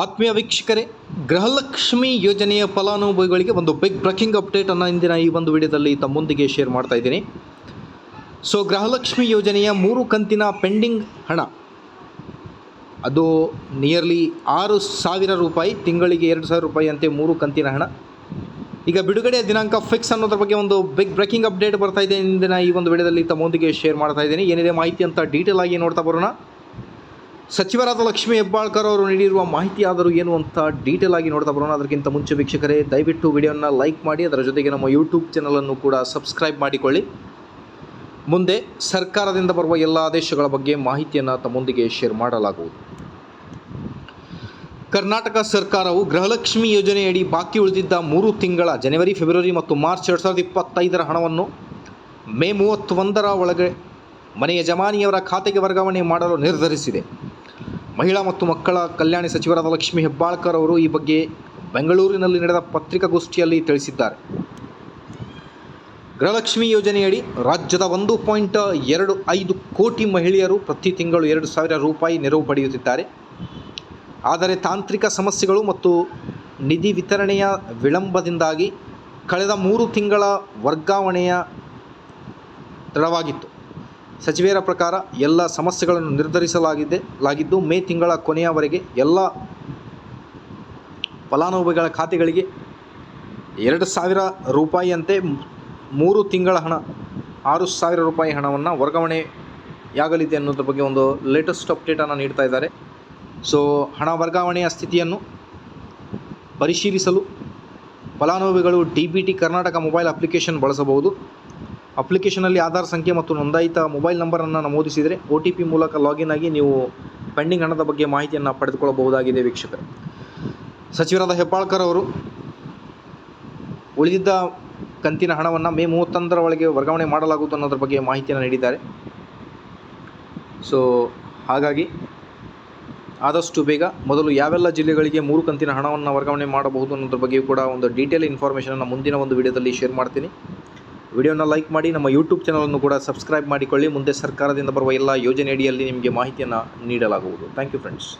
ಆತ್ಮೀಯ ವೀಕ್ಷಕರೇ, ಗೃಹಲಕ್ಷ್ಮಿ ಯೋಜನೆಯ ಫಲಾನುಭವಿಗಳಿಗೆ ಒಂದು ಬಿಗ್ ಬ್ರೇಕಿಂಗ್ ಅಪ್ಡೇಟನ್ನು ಇಂದಿನ ಈ ಒಂದು ವಿಡಿಯೋದಲ್ಲಿ ತಮ್ಮೊಂದಿಗೆ ಶೇರ್ ಮಾಡ್ತಾ ಇದ್ದೀನಿ. ಸೊ ಗೃಹಲಕ್ಷ್ಮಿ ಯೋಜನೆಯ ಮೂರು ಕಂತಿನ ಪೆಂಡಿಂಗ್ ಹಣ. ಅದು ನಿಯರ್ಲಿ ಆರು ಸಾವಿರ ರೂಪಾಯಿ, ತಿಂಗಳಿಗೆ ಎರಡು ಸಾವಿರ ರೂಪಾಯಿ ಅಂತೆ ಮೂರು ಕಂತಿನ ಹಣ. ಈಗ ಬಿಡುಗಡೆ ದಿನಾಂಕ ಫಿಕ್ಸ್ ಅನ್ನೋದ್ರ ಬಗ್ಗೆ ಒಂದು ಬಿಗ್ ಬ್ರೇಕಿಂಗ್ ಅಪ್ಡೇಟ್ ಬರ್ತಾ ಇದೆ ಇಂದಿನ ಈ ಒಂದು ವಿಡಿಯೋದಲ್ಲಿ ತಮ್ಮೊಂದಿಗೆ ಶೇರ್ ಮಾಡ್ತಾ ಇದ್ದೀನಿ. ಏನಿದೆ ಮಾಹಿತಿ ಅಂತ ಡೀಟೇಲ್ ಆಗಿ ನೋಡ್ತಾ ಬರೋಣ. ಸಚಿವರಾದ ಲಕ್ಷ್ಮೀ ಹೆಬ್ಬಾಳ್ಕರ್ ಅವರು ನೀಡಿರುವ ಮಾಹಿತಿ ಆದರೂ ಏನು ಅಂತ ಡೀಟೇಲ್ ಆಗಿ ನೋಡ್ತಾ ಬರೋಣ. ಅದಕ್ಕಿಂತ ಮುಂಚೆ ವೀಕ್ಷಕರೇ, ದಯವಿಟ್ಟು ವಿಡಿಯೋನ ಲೈಕ್ ಮಾಡಿ, ಅದರ ಜೊತೆಗೆ ನಮ್ಮ ಯೂಟ್ಯೂಬ್ ಚಾನಲನ್ನು ಕೂಡ ಸಬ್ಸ್ಕ್ರೈಬ್ ಮಾಡಿಕೊಳ್ಳಿ. ಮುಂದೆ ಸರ್ಕಾರದಿಂದ ಬರುವ ಎಲ್ಲ ಆದೇಶಗಳ ಬಗ್ಗೆ ಮಾಹಿತಿಯನ್ನು ತಮ್ಮೊಂದಿಗೆ ಶೇರ್ ಮಾಡಲಾಗುವುದು. ಕರ್ನಾಟಕ ಸರ್ಕಾರವು ಗೃಹಲಕ್ಷ್ಮಿ ಯೋಜನೆಯಡಿ ಬಾಕಿ ಉಳಿದಿದ್ದ ಮೂರು ತಿಂಗಳ ಜನವರಿ ಫೆಬ್ರವರಿ ಮತ್ತು ಮಾರ್ಚ್ ಎರಡು ಸಾವಿರದ ಇಪ್ಪತ್ತೈದರ ಹಣವನ್ನು ಮೇ ಮೂವತ್ತೊಂದರ ಒಳಗೆ ಮನೆ ಯಜಮಾನಿಯವರ ಖಾತೆಗೆ ವರ್ಗಾವಣೆ ಮಾಡಲು ನಿರ್ಧರಿಸಿದೆ. ಮಹಿಳಾ ಮತ್ತು ಮಕ್ಕಳ ಕಲ್ಯಾಣ ಸಚಿವರಾದ ಲಕ್ಷ್ಮೀ ಹೆಬ್ಬಾಳ್ಕರ್ ಅವರು ಈ ಬಗ್ಗೆ ಬೆಂಗಳೂರಿನಲ್ಲಿ ನಡೆದ ಪತ್ರಿಕಾಗೋಷ್ಠಿಯಲ್ಲಿ ತಿಳಿಸಿದ್ದಾರೆ. ಗೃಹಲಕ್ಷ್ಮಿ ಯೋಜನೆಯಡಿ ರಾಜ್ಯದ ಒಂದು ಪಾಯಿಂಟ್ ಎರಡು ಐದು ಕೋಟಿ ಮಹಿಳೆಯರು ಪ್ರತಿ ತಿಂಗಳು ಎರಡು ಸಾವಿರ ರೂಪಾಯಿ ನೆರವು ಪಡೆಯುತ್ತಿದ್ದಾರೆ. ಆದರೆ ತಾಂತ್ರಿಕ ಸಮಸ್ಯೆಗಳು ಮತ್ತು ನಿಧಿ ವಿತರಣೆಯ ವಿಳಂಬದಿಂದಾಗಿ ಕಳೆದ ಮೂರು ತಿಂಗಳ ವರ್ಗಾವಣೆಯ ತಡವಾಗಿತ್ತು. ಸಚಿವೆಯರ ಪ್ರಕಾರ ಎಲ್ಲ ಸಮಸ್ಯೆಗಳನ್ನು ನಿರ್ಧರಿಸಲಾಗಿದೆ, ಲಾಗಿದ್ದು ಮೇ ತಿಂಗಳ ಕೊನೆಯವರೆಗೆ ಎಲ್ಲ ಫಲಾನುಭವಿಗಳ ಖಾತೆಗಳಿಗೆ ಎರಡು ಸಾವಿರ ರೂಪಾಯಿಯಂತೆ ಮೂರು ತಿಂಗಳ ಹಣ, ಆರು ಸಾವಿರ ರೂಪಾಯಿ ಹಣವನ್ನು ವರ್ಗಾವಣೆಯಾಗಲಿದೆ ಅನ್ನೋದ್ರ ಬಗ್ಗೆ ಒಂದು ಲೇಟೆಸ್ಟ್ ಅಪ್ಡೇಟನ್ನು ನೀಡ್ತಾ ಇದ್ದಾರೆ. ಸೊ ಹಣ ವರ್ಗಾವಣೆಯ ಸ್ಥಿತಿಯನ್ನು ಪರಿಶೀಲಿಸಲು ಫಲಾನುಭವಿಗಳು ಡಿ ಕರ್ನಾಟಕ ಮೊಬೈಲ್ ಅಪ್ಲಿಕೇಶನ್ ಬಳಸಬಹುದು. ಅಪ್ಲಿಕೇಶನಲ್ಲಿ ಆಧಾರ್ ಸಂಖ್ಯೆ ಮತ್ತು ನೋಂದಾಯಿತ ಮೊಬೈಲ್ ನಂಬರನ್ನು ನಮೂದಿಸಿದರೆ ಒ ಟಿ ಪಿ ಮೂಲಕ ಲಾಗಿನ್ ಆಗಿ ನೀವು ಪೆಂಡಿಂಗ್ ಹಣದ ಬಗ್ಗೆ ಮಾಹಿತಿಯನ್ನು ಪಡೆದುಕೊಳ್ಳಬಹುದಾಗಿದೆ ವೀಕ್ಷಕರು. ಸಚಿವರಾದ ಹೆಬ್ಬಾಳ್ಕರ್ ಅವರು ಉಳಿದಿದ್ದ ಕಂತಿನ ಹಣವನ್ನು ಮೇ ಮೂವತ್ತೊಂದರ ಒಳಗೆ ವರ್ಗಾವಣೆ ಮಾಡಲಾಗುವುದು ಅನ್ನೋದ್ರ ಬಗ್ಗೆ ಮಾಹಿತಿಯನ್ನು ನೀಡಿದ್ದಾರೆ. ಸೊ, ಹಾಗಾಗಿ ಆದಷ್ಟು ಬೇಗ ಮೊದಲು ಯಾವೆಲ್ಲ ಜಿಲ್ಲೆಗಳಿಗೆ ಮೂರು ಕಂತಿನ ಹಣವನ್ನು ವರ್ಗಾವಣೆ ಮಾಡಬಹುದು ಅನ್ನೋದ್ರ ಬಗ್ಗೆ ಕೂಡ ಒಂದು ಡೀಟೇಲ್ ಇನ್ಫಾರ್ಮೇಷನನ್ನು ಮುಂದಿನ ಒಂದು ವಿಡಿಯೋದಲ್ಲಿ ಶೇರ್ ಮಾಡ್ತೀನಿ. ವಿಡಿಯೋನ ಲೈಕ್ ಮಾಡಿ, ನಮ್ಮ ಯೂಟ್ಯೂಬ್ ಚಾನಲನ್ನು ಕೂಡ ಸಬ್ಸ್ಕ್ರೈಬ್ ಮಾಡಿಕೊಳ್ಳಿ. ಮುಂದೆ ಸರ್ಕಾರದಿಂದ ಬರುವ ಎಲ್ಲ ಯೋಜನೆಯಡಿಯಲ್ಲಿ ನಿಮಗೆ ಮಾಹಿತಿಯನ್ನು ನೀಡಲಾಗುವುದು. Thank you friends